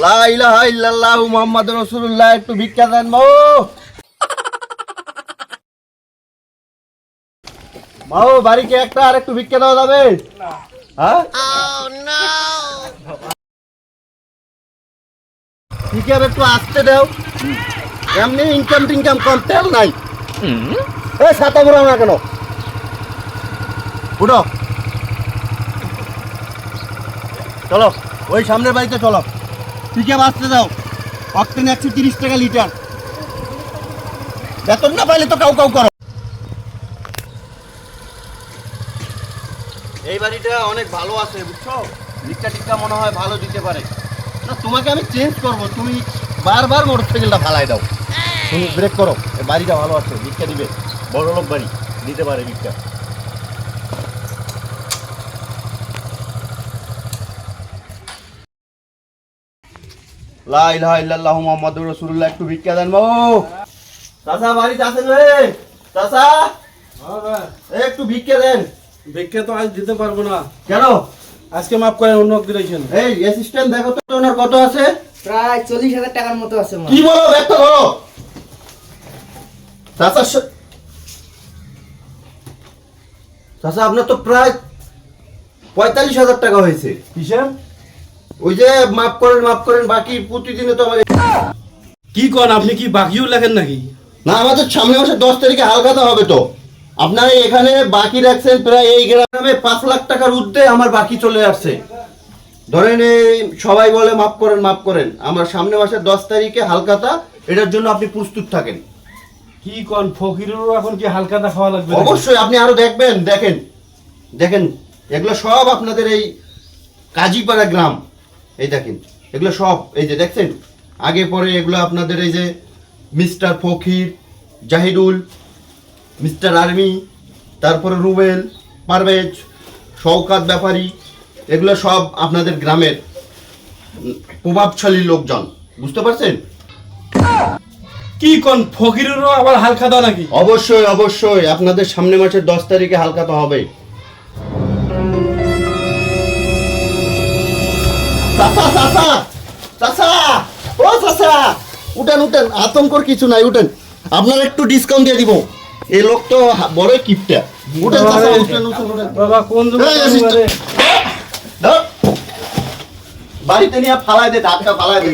লা ইলাহা ইল্লাল্লাহ মুহাম্মাদুর রাসূলুল্লাহ একটু ভিক্ষা দেন মাও মাও বাড়িকে একটা আর একটু ভিক্ষা দেওয়া যাবে? হ্যাঁ? ভিক্ষা একটু আসতে দাও। এমনি ইনকাম টিনকাম কম তেল নাই। এ ছাতা ঘুরাও না কেন? উঠো। চলো ওই সামনের বাড়িতে চলো। পিকে বাঁচতে যাও অক্টেন একশো তিরিশ টাকা লিটার। বেতন না পাইলে তো কাউ কাউ করো। এই বাড়িটা অনেক ভালো আছে, বুঝছ? ভিক্ষা টিক্ষা মনে হয় ভালো দিতে পারে। না, তোমাকে আমি চেঞ্জ করব। তুমি বারবার মোটর সাইকেলটা ফালাই দাও। তুমি ব্রেক করো। বাড়িটা ভালো আছে ভিক্ষা দিবে। বড় লোক বাড়ি, দিতে পারে ভিক্ষা লা ইলাহা ইল্লাল্লাহু মুহাম্মাদুর রাসূলুল্লাহ একটু ভিক্ষা দেন বাবু। চাচা বাড়িতে আছেন রে? চাচা? একটু ভিক্ষা দেন। ভিক্ষা তো আজ দিতে পারব না। কেন? আজকে মাফ করে অন্য দিয়েছেন এই অ্যাসিস্ট্যান্ট দেখো তো ওনার কত আছে? প্রায় চল্লিশ হাজার টাকার মতো আছে কি বলো ব্যক্ত করো। চাচা চাচা আপনার তো প্রায় পঁয়তাল্লিশ হাজার টাকা হয়েছে। কিসের? ওই যে মাফ করেন মাফ করেন বাকি প্রতিদিনে তো আমার কি কন আপনি কি বাকিও লেখেন নাকি? না আমাদের সামনে মাসে দশ তারিখে হালখাতা হবে তো। আপনারা এখানে বাকি রাখছেন প্রায় এই গ্রামে পাঁচ লাখ টাকার ঊর্ধ্বে আমার বাকি চলে আসছে। ধরেন এই সবাই বলে মাফ করেন মাফ করেন। আমার সামনে মাসের দশ তারিখে হালখাতা এটার জন্য আপনি প্রস্তুত থাকেন। কি কন ফকিরেরও এখন কি হালকাটা খাওয়া লাগবে অবশ্যই আপনি আরও দেখবেন দেখেন। দেখেন এগুলো সব আপনাদের এই কাজীপাড়া গ্রাম। এই দেখেন এগুলো সব এই যে দেখছেন? আগে পরে এগুলো আপনাদের এই যে mister Fakir Zahidul mister army তারপরে রুবেল পারভেজ শওকাত ব্যাপারী এগুলো সব আপনাদের গ্রামের প্রভাবশালী লোকজন। বুঝতে পারছেন? কি কন ফকিরেরও আবার হালখাতা নাকি? অবশ্যই অবশ্যই। আপনাদের সামনে মাসের দশ তারিখে হালকা তো হবে। চাচা চাচা চাচা ও চাচা উঠেন উঠেন আতঙ্কর কিছু নাই উঠেন। আপনার একটু ডিসকাউন্ট দিয়ে দিব। এই লোক তো হা- কিপটা। উঠেন চাচা উঠেন উঠেন উঠেন। বাবা কোন যুগে এই, assistant। ধর। বাড়িতে নিয়ে ফালাই দে ধাক্কা ফালাই দে।